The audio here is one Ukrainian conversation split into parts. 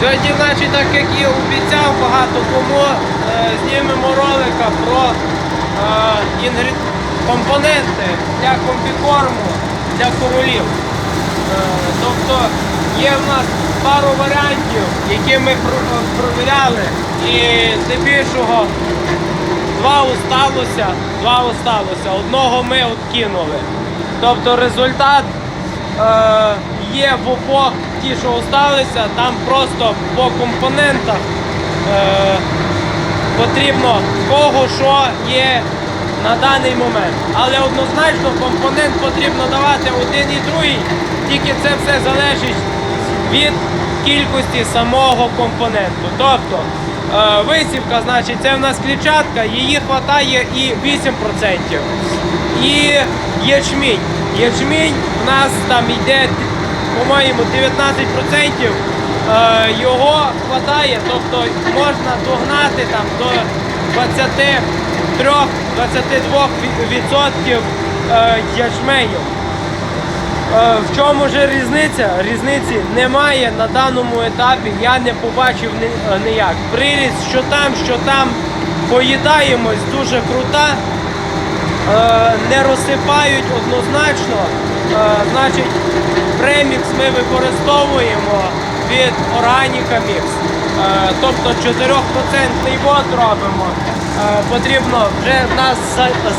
Сьогодні, значить, так як і обіцяв багато кому, е, знімемо ролика про е, компоненти для комбікорму для королів. Е, тобто є в нас пару варіантів, які ми провіряли, і здебільшого два осталося, два осталося, одного ми откинули. Тобто результат є в обох ті, що осталися, там просто по компонентах е, потрібно кого що є на даний момент. Але однозначно компонент потрібно давати один і другий, тільки це все залежить від кількості самого компоненту. Тобто е, висівка, значить, це в нас клітчатка, її вистачає і 8%. І ячмінь. Ячмінь в нас там йде, по-моєму, 19%. Е, його вистачає, тобто можна догнати там до 23-22% е, ячменю. Е, В чому ж різниця? Різниці немає на даному етапі. Я не побачив ніяк. Приріст, що там, що там, поїдаємось дуже крута. Не розсипають однозначно. Е, Значить, премікс ми використовуємо від Органіка Мікс. Е, Тобто 4% вод робимо. Е, Потрібно, вже в нас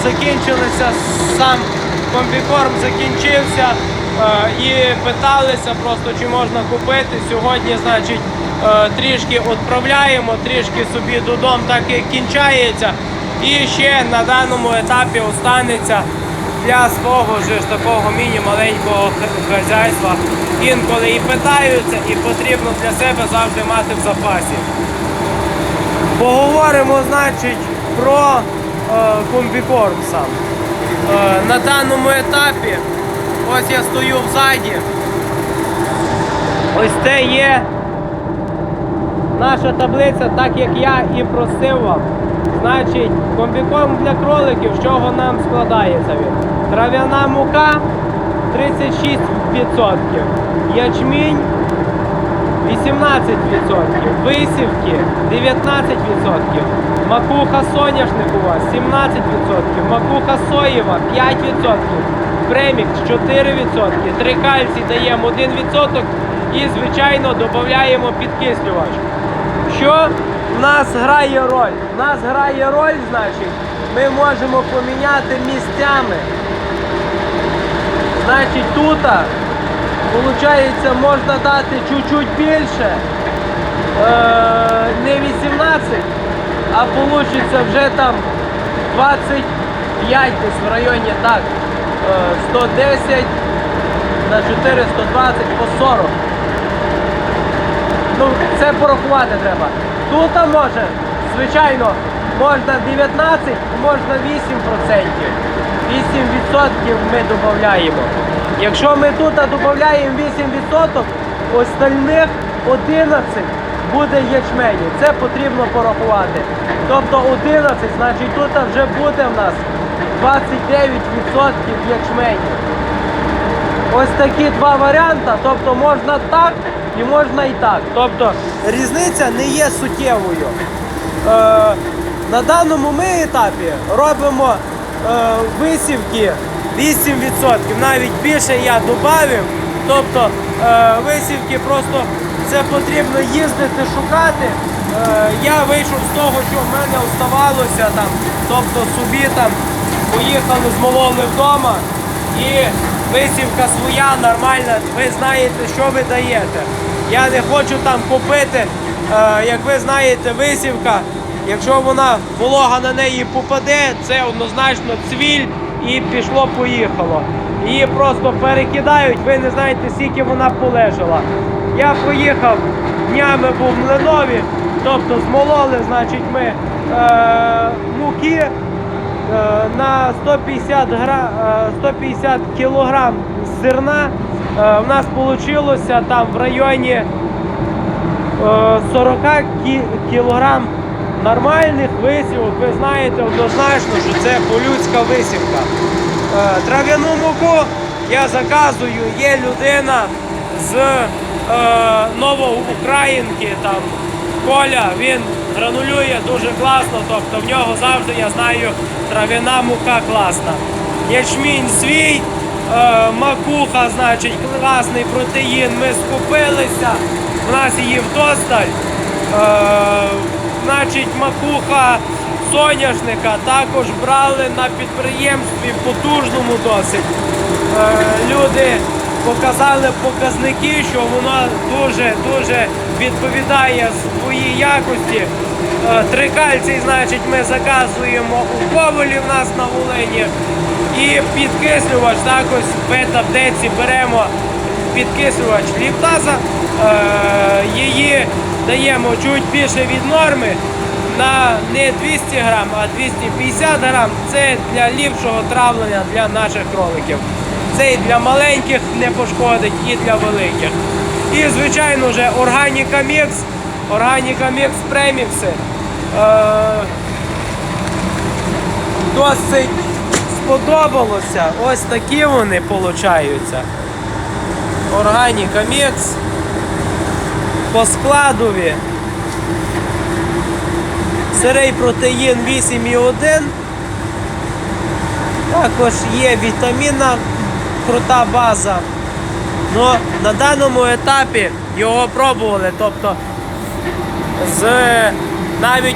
закінчилися сам комбікорм закінчився і питалися просто, чи можна купити. Сьогодні, значить, трішки відправляємо, трішки собі додому так як кінчається. І ще на даному етапі останеться для свого ж такого міні-маленького хазяйства. Інколи і питаються, і потрібно для себе завжди мати в запасі. Поговоримо, значить, про е, комбікорм сам. Е, на даному етапі, ось я стою взаді. Ось це є наша таблиця, так як я і просив вам. Значить, комбікорм для кроликів, з чого нам складається він? Трав'яна мука 36%, ячмінь 18%, висівки 19%, макуха соняшникова 17%, макуха соєва 5%, премікс 4%, трикальцій даємо 1% і, звичайно, додаємо підкислювач. Що в нас грає роль? В нас грає роль, значить, ми можемо поміняти місцями. Значить, тут, виходить, можна дати чуть-чуть більше. Е, не 18, а вийде вже там 25 десь в районі так. Е, 110 на 4, 120 по 40. Ну, це порахувати треба. Тут може, звичайно, можна 19, можна 8%. 8% ми додаємо. Якщо ми тут додаємо 8%, остальних 11 буде ячменю. Це потрібно порахувати. Тобто 11, значить тут вже буде в нас 29% ячменю. Ось такі два варіанти, тобто можна так і можна і так. Тобто різниця не є суттєвою. Е, на даному ми етапі робимо е, висівки 8%, навіть більше я додав. Тобто е, висівки просто це потрібно їздити шукати. Е, я вийшов з того, що в мене оставалося там, тобто собі там поїхали, змололи вдома і висівка своя нормальна, ви знаєте, що ви даєте. Я не хочу там купити, е, як ви знаєте, висівка. Якщо вона волога на неї попаде, це однозначно цвіль і пішло-поїхало. Її просто перекидають, ви не знаєте, скільки вона полежала. Я поїхав днями був в Млинові, тобто змололи, значить, ми е, муки на 150 гра, е, 150 кілограм зерна е, в нас вийшло там в районі е, 40 кі- кілограм нормальних висівок. Ви знаєте однозначно, що це полюдська висівка. Е, Трав'яну муку я заказую, є людина з е, новоукраїнки, там Коля, він гранулює дуже класно, тобто в нього завжди, я знаю, трав'яна мука класна. Ячмінь свій, е, макуха, значить, класний протеїн. Ми скупилися, в нас її вдосталь. Е, значить, макуха соняшника також брали на підприємстві потужному досить. Е, люди показали показники, що воно дуже-дуже відповідає своїй якості. Е, Трикальцій, значить, ми заказуємо у Ковалі в нас на Волині. І підкислювач також в бета-аптеці беремо підкислювач ліптаза. Е, її даємо чуть більше від норми на не 200 грам, а 250 грам. Це для ліпшого травлення для наших кроликів. Це і для маленьких не пошкодить, і для великих. І, звичайно вже, органіка мікс, органіка мікс премікси. Досить сподобалося. Ось такі вони получаються. Органіка мікс. По складові. Сирий протеїн 8,1. Також є вітамінна крута база. Ну, на даному етапі його пробували, тобто з навіть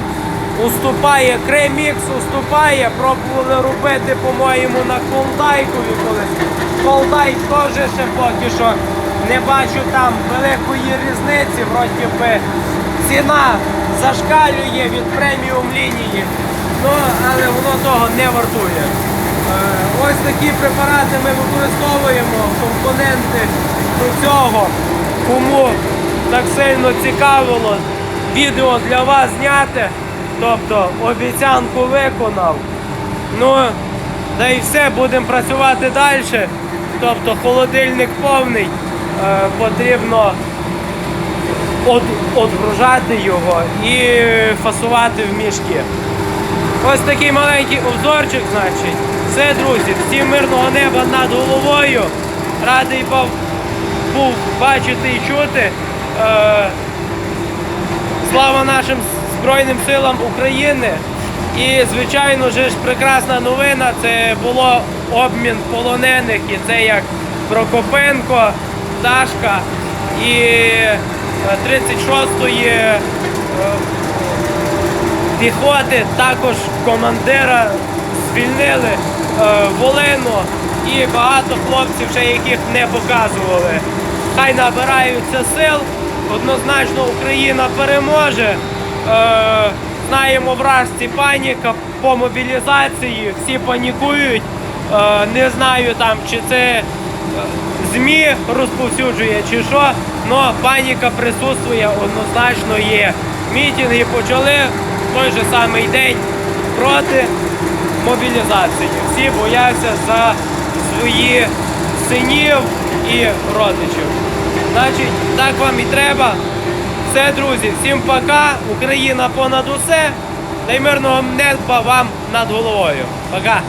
уступає кремікс, уступає, пробували робити, по-моєму, на колдайкові колись. Колдайк теж ще поки що не бачу там великої різниці, вроді би ціна зашкалює від преміум лінії, ну, але воно того не вартує. Е, Ось такі препарати ми використовуємо, компоненти до цього. Кому так сильно цікавило відео для вас зняти, тобто обіцянку виконав. Ну, да і все, будемо працювати далі. Тобто холодильник повний, е, потрібно одгружати його і фасувати в мішки. Ось такий маленький обзорчик, значить. Все, друзі, всім мирного неба над головою. Радий був, був бачити і чути. Е, слава нашим Збройним силам України. І, звичайно ж, прекрасна новина. Це було обмін полонених. І це як Прокопенко, Дашка і е, 36-ї е, піхоти, також командира звільнили е, Волину і багато хлопців, ще яких не показували. Хай набираються сил. Однозначно Україна переможе. Е, знаємо вражці паніка по мобілізації, всі панікують. Е, не знаю там, чи це е, ЗМІ розповсюджує чи що, але паніка присутствує, однозначно є. Мітинги почали той же самий день проти мобілізації. Всі бояться за свої синів і родичів. Значить, так вам і треба. Все, друзі, всім пока. Україна понад усе. Та й мирного неба вам над головою. Пока.